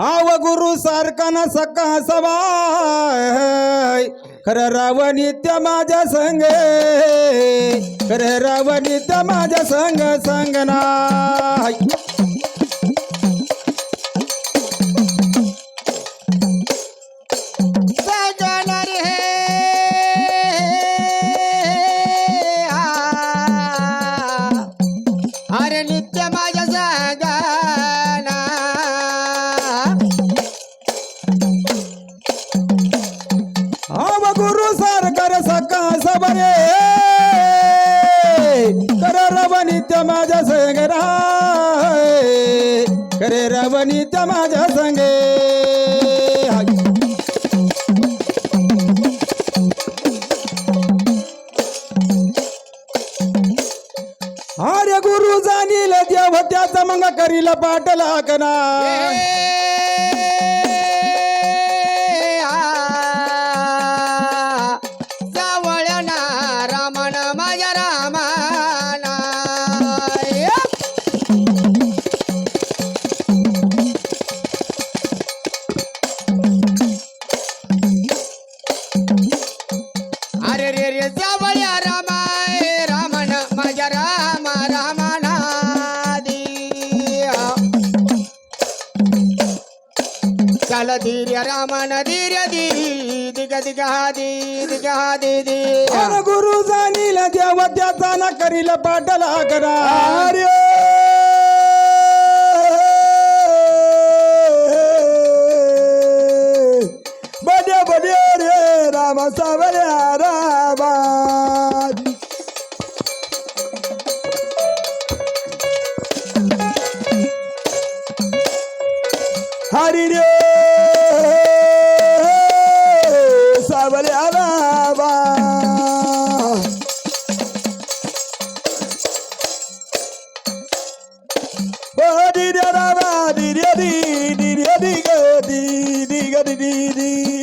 आव गुरु सारखा ना सका सवाय. खर राव नित्य माझ्या संग. खर राव नित्य माझ्या संग संगना बरे सबरे खरं माझ्या संग राय. खरे राव माझ्या संगे अरे गुरु जाणील देव त्याचा मंग करील पाटला कना रामन माझ्या रामा रामाना दिया चल धीर्य रामन धीर्य दी दिग दिगा दी दिगा दी दी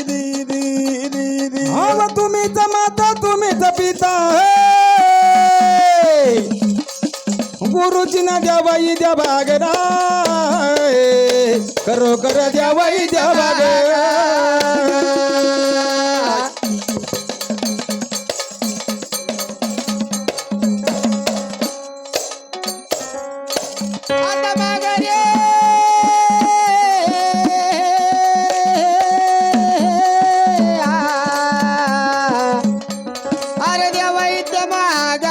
दी दी हा तुम्हीच माता तुम्हीच पिता हे गुरुची ना द्यावाई द्या बागरा करो कर द्यावाई द्या बाग आता माग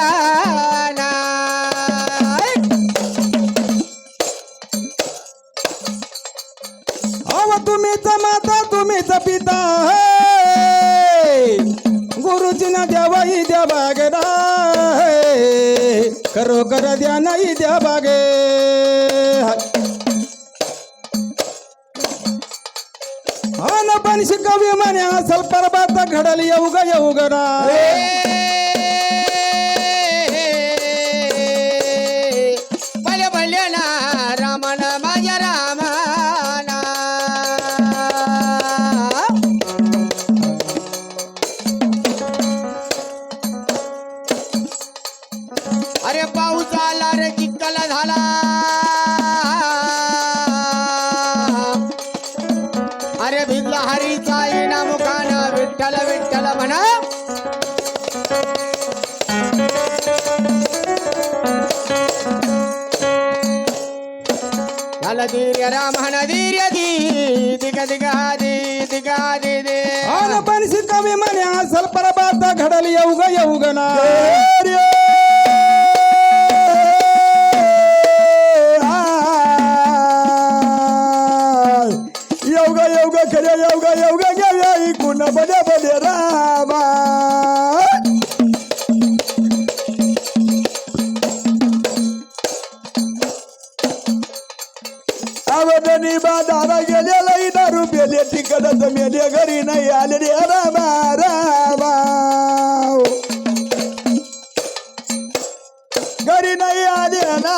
करो कर द्या नाही द्या बागे पण शिकवी म्हणे असल परबात घडल येऊ ग येऊ ग धीर्य दी दिग दिगा दी दिगा दी दे अन पण शिकवी म्हणे असल परबात घडल येऊ ग येऊ ग ना. येऊगा येऊगा तिकडच मेले घरी नाही आले रे रामा रामा घरी नाही आले ना.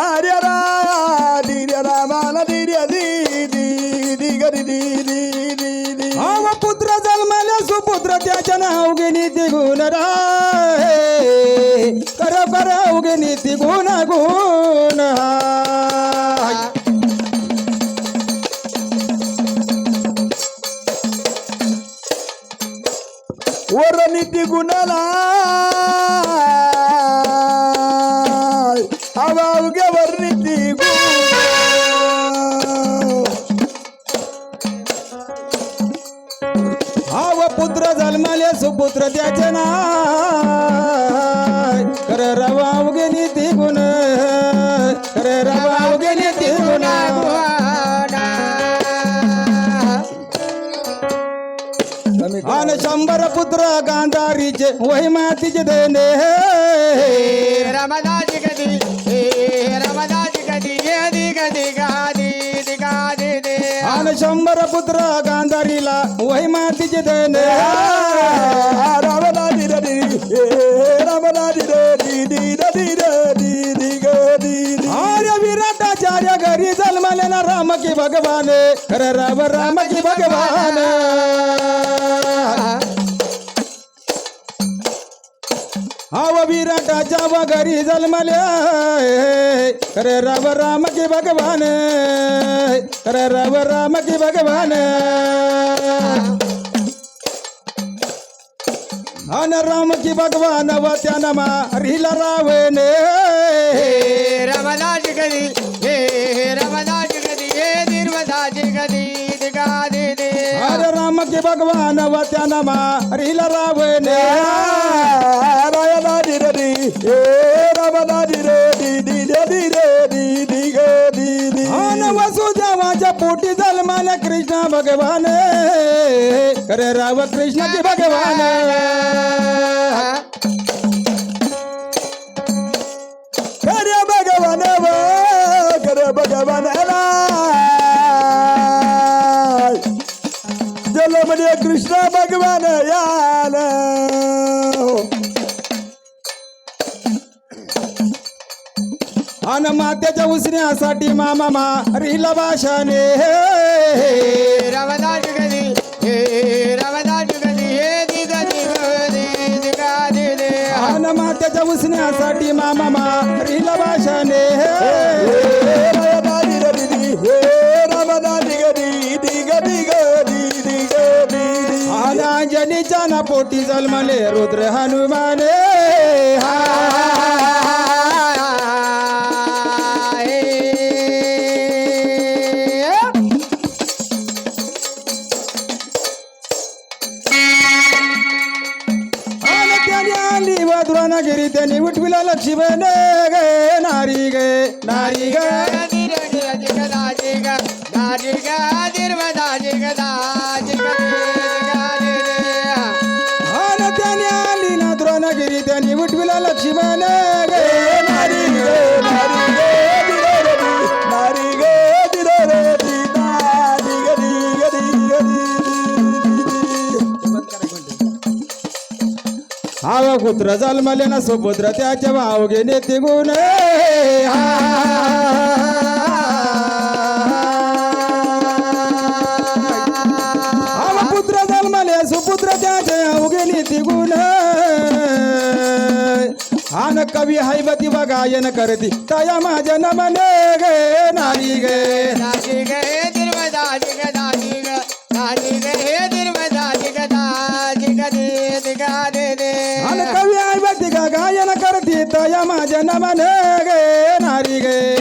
हरे रा धीर्य रामाला धीर्य दी दी घरी गरी दी दी दी. दी पुत्र जन्माला सुपुत्र त्याच्या नाव नीती गुण राय. कर कर अवघे नीती गुण गुण. पुत्र सुपुत्र त्याचे नाय. कर रवावगे ती गुण कर रवावगे ती गुण आणि शंभर पुत्र गांधारीचे वही मातीचे देणे. रमदाजी कधी रमदाजी कधी कधी शंभर पुत्र गांधारीला वही मातीचे देणे रामला रामला आर्य विराटाचार्य घरी राम की भगवान. खरे राम राम की भगवान. हाव विराटाच्या वगरी जन्मल्या जन्मले. रव राम राम की भगवान. रे रव राम की भगवान. अन राम की भगवान व त्यानं मारिला रावण. हे रमदाजी कधी हे रमदाजी कधी हे निर्मदाजी कधी गादी अरे राम की भगवान व त्यानं मारिला रावण. अन वसुदेवाच्या पोटी जन्माला कृष्ण भगवान. करे राव कृष्ण की भगवान. अन मातेच्या उसण्यासाठी मामा मारिला भाषाने हे कधी हे हे दिगा अन मातेच्या उसण्यासाठी मामा मारिला भाषाने अन अंजनीच्या ना पोटी जन्मले रुद्र हनुमाने. अन वधुरानगिरी त्यांनी उठविला लक्ष्मण गे नारी गे नारी गे अन दी. कुत्र जन्मले ना सुपुत्र त्याच्या भाव घेणे ते गुण हाव पुत्र जन्मले सुपुत्र त्याचे अवघे नीती गुण हान कवी हैवती बगायन करती. तया माझ्या नमने गे नारी गे. हान गायन करती तया माझ्या नमने गे नारी गे